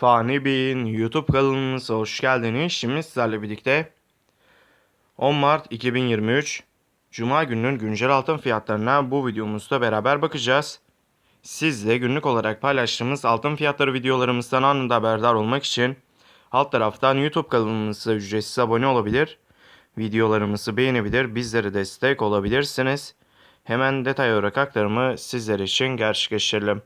Fani Bey'in YouTube kanalımıza hoş geldiniz. Şimdi sizlerle birlikte 10 Mart 2023 Cuma gününün güncel altın fiyatlarına bu videomuzda beraber bakacağız. Siz de günlük olarak paylaştığımız altın fiyatları videolarımızdan anında haberdar olmak için alt taraftan YouTube kanalımıza ücretsiz abone olabilir, videolarımızı beğenebilir, bizlere destek olabilirsiniz. Hemen detay olarak aktarımı sizler için gerçekleştirelim.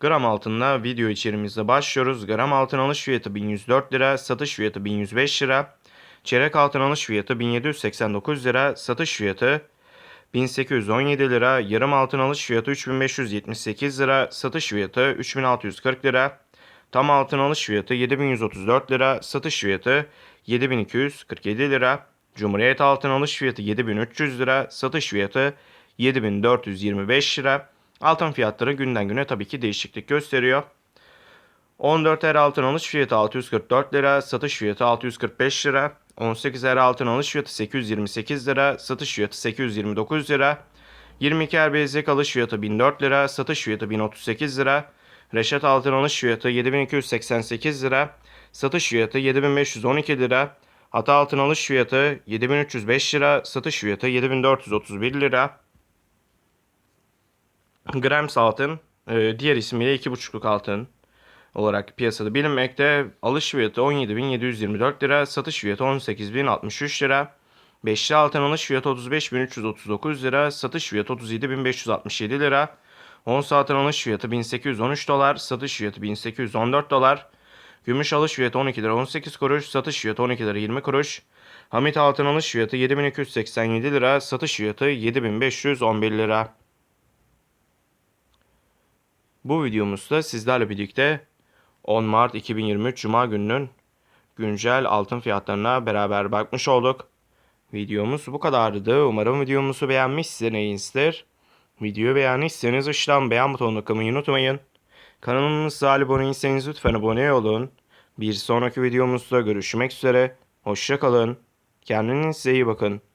Gram altınla video içerimizde başlıyoruz. Gram altın alış fiyatı 1104 lira, satış fiyatı 1105 lira. Çeyrek altın alış fiyatı 1789 lira, satış fiyatı 1817 lira. Yarım altın alış fiyatı 3578 lira, satış fiyatı 3640 lira. Tam altın alış fiyatı 7134 lira, satış fiyatı 7247 lira. Cumhuriyet altın alış fiyatı 7300 lira, satış fiyatı 7425 lira. Altın fiyatları günden güne tabii ki değişiklik gösteriyor. 14 er altın alış fiyatı 644 lira, satış fiyatı 645 lira. 18 er altın alış fiyatı 828 lira, satış fiyatı 829 lira. 22 er bezik alış fiyatı 1004 lira, satış fiyatı 1038 lira. Reşat altın alış fiyatı 7288 lira, satış fiyatı 7512 lira. Hata altın alış fiyatı 7305 lira, satış fiyatı 7431 lira. Grams altın, e, diğer ismiyle 2,5'luk altın olarak piyasada bilinmekte. Alış fiyatı 17.724 lira, satış fiyatı 18.063 lira. Beşli altın alış fiyatı 35.339 lira, satış fiyatı 37.567 lira. Ons altın alış fiyatı 1813 dolar, satış fiyatı 1814 dolar. Gümüş alış fiyatı 12 lira 18 kuruş, satış fiyatı 12 lira 20 kuruş. Hamit altın alış fiyatı 7287 lira, satış fiyatı 7511 lira. Bu videomuzda sizlerle birlikte 10 Mart 2023 Cuma gününün güncel altın fiyatlarına beraber bakmış olduk. Videomuz bu kadardı. Umarım videomuzu beğenmişsinizdir. Videoyu beğendiyseniz aşağıdan beğen butonuna tıklamayı unutmayın. Kanalımıza abone değilseniz lütfen abone olun. Bir sonraki videomuzda görüşmek üzere. Hoşça kalın. Kendinize iyi bakın.